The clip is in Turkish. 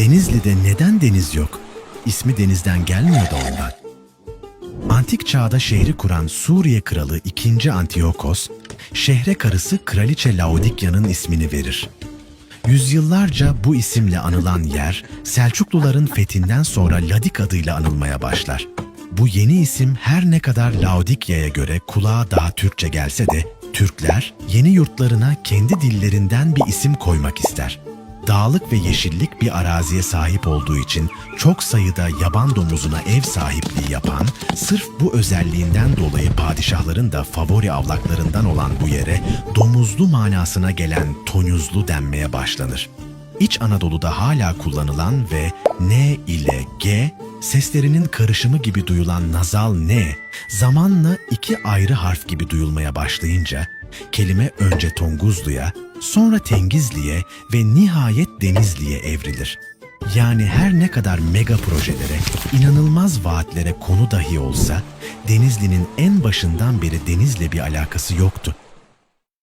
Denizli'de neden deniz yok? İsmi denizden gelmiyor da ondan. Antik çağda şehri kuran Suriye kralı 2. Antiyokos, şehre karısı Kraliçe Laodikya'nın ismini verir. Yüzyıllarca bu isimle anılan yer, Selçukluların fethinden sonra Ladik adıyla anılmaya başlar. Bu yeni isim her ne kadar Laodikya'ya göre kulağa daha Türkçe gelse de, Türkler yeni yurtlarına kendi dillerinden bir isim koymak ister. Dağlık ve yeşillik bir araziye sahip olduğu için çok sayıda yaban domuzuna ev sahipliği yapan, sırf bu özelliğinden dolayı padişahların da favori avlaklarından olan bu yere domuzlu manasına gelen tonyuzlu denmeye başlanır. İç Anadolu'da hala kullanılan ve N ile G seslerinin karışımı gibi duyulan nazal N, zamanla iki ayrı harf gibi duyulmaya başlayınca, kelime önce Tonguzlu'ya, sonra Tengizli'ye ve nihayet Denizli'ye evrilir. Yani her ne kadar mega projelere, inanılmaz vaatlere konu dahi olsa, Denizli'nin en başından beri denizle bir alakası yoktu.